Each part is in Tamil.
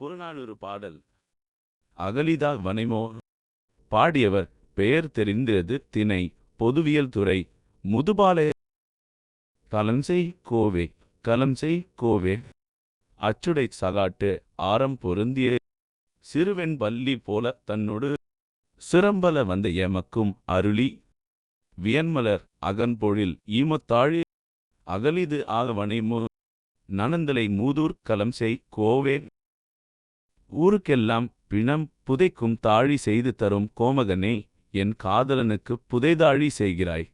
புறநானூறு பாடல். அகலிதா வனைமோ பாடியவர் பெயர் தெரிந்தது திணை பொதுவியல் துறை முதுபாலய கலம்செய் கோவே கலம்செய் கோவே. அச்சுடை சகாட்டு ஆரம் பொருந்திய சிறுவெண் பள்ளி போல தன்னொடு சிரம்பல வந்த எமக்கும் அருளி. வியன்மலர் அகன்பொழில் ஈமத்தாழி. அகலிது ஆகவனைமு நனந்தலை மூதூர் கலம்செய் கோவே. ஊருக்கெல்லாம் பிணம் புதைக்கும் தாழி செய்து தரும் கோமகனே என் காதலனுக்கு புதைதாழி செய்கிறாய்.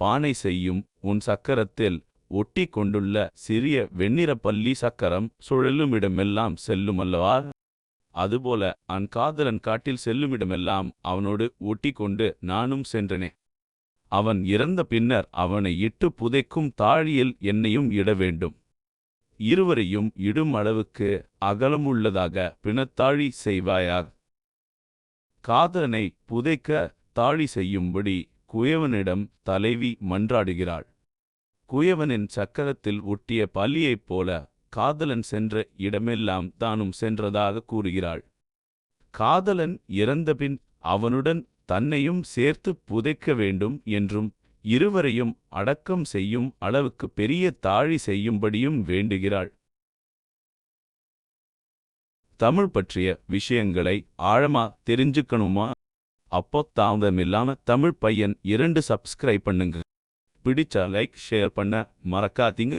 பானை செய்யும் உன் சக்கரத்தில் ஒட்டி கொண்டுள்ள சிறிய வெண்ணிற பல்லி சக்கரம் சுழலுமிடமெல்லாம் செல்லுமல்லவா? அதுபோல அன் காதலன் காட்டில் செல்லுமிடமெல்லாம் அவனோடு ஒட்டி கொண்டு நானும் சென்றனே. அவன் இறந்த பின்னர் அவனை இட்டு புதைக்கும் தாழியில் என்னையும் இட வேண்டும் இருவரையும் இடும் அளவுக்கு அகலமுள்ளதாக பிணத்தாழி செய்வாயாக காதலனை புதைக்க தாழி செய்யும்படி குயவனிடம் தலைவி மன்றாடுகிறாள். குயவனின் சக்கரத்தில் ஒட்டிய பலியைப் போல காதலன் சென்ற இடமெல்லாம் தானும் சென்றதாக கூறுகிறாள். காதலன் இறந்தபின் அவனுடன் தன்னையும் சேர்த்து புதைக்க வேண்டும் என்றும் இருவரையும் அடக்கம் செய்யும் அளவுக்கு பெரிய தாழி செய்யும்படியும் வேண்டுகிறாள். தமிழ் பற்றிய விஷயங்களை ஆழமா தெரிஞ்சுக்கணுமா? அப்போ தாமதமில்லாம தமிழ் பையன் இரண்டு சப்ஸ்கிரைப் பண்ணுங்க. பிடிச்சா லைக் ஷேர் பண்ண மறக்காதீங்க.